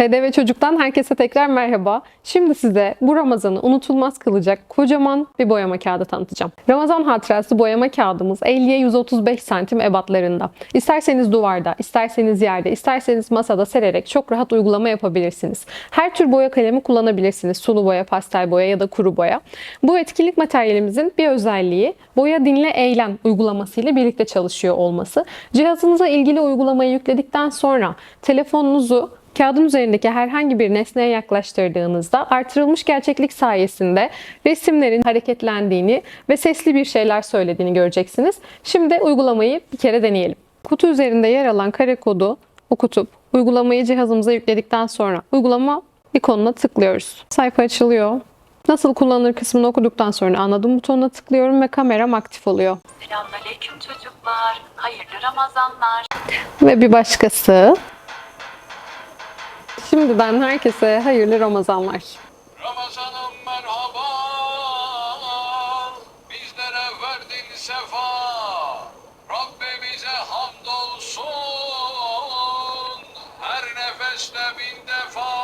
TDV Çocuk'tan herkese tekrar merhaba. Şimdi size bu Ramazan'ı unutulmaz kılacak kocaman bir boyama kağıdı tanıtacağım. Ramazan hatırası boyama kağıdımız 50'ye 135 santim ebatlarında. İsterseniz duvarda, isterseniz yerde, isterseniz masada sererek çok rahat uygulama yapabilirsiniz. Her tür boya kalemi kullanabilirsiniz. Sulu boya, pastel boya ya da kuru boya. Bu etkinlik materyalimizin bir özelliği boya dinle eğlen uygulaması ile birlikte çalışıyor olması. Cihazınıza ilgili uygulamayı yükledikten sonra telefonunuzu Kağıdın üzerindeki herhangi bir nesneye yaklaştırdığınızda artırılmış gerçeklik sayesinde resimlerin hareketlendiğini ve sesli bir şeyler söylediğini göreceksiniz. Şimdi uygulamayı bir kere deneyelim. Kutu üzerinde yer alan kare kodu okutup uygulamayı cihazımıza yükledikten sonra uygulama ikonuna tıklıyoruz. Sayfa açılıyor. Nasıl kullanılır kısmını okuduktan sonra anladım butonuna tıklıyorum ve kameram aktif oluyor. Selamünaleyküm çocuklar. Hayırlı Ramazanlar. Ve bir başkası. Şimdiden herkese hayırlı Ramazanlar. Ramazanım merhaba. Bizlere verdin sefa. Rabbimize hamdolsun. Her nefeste bin defa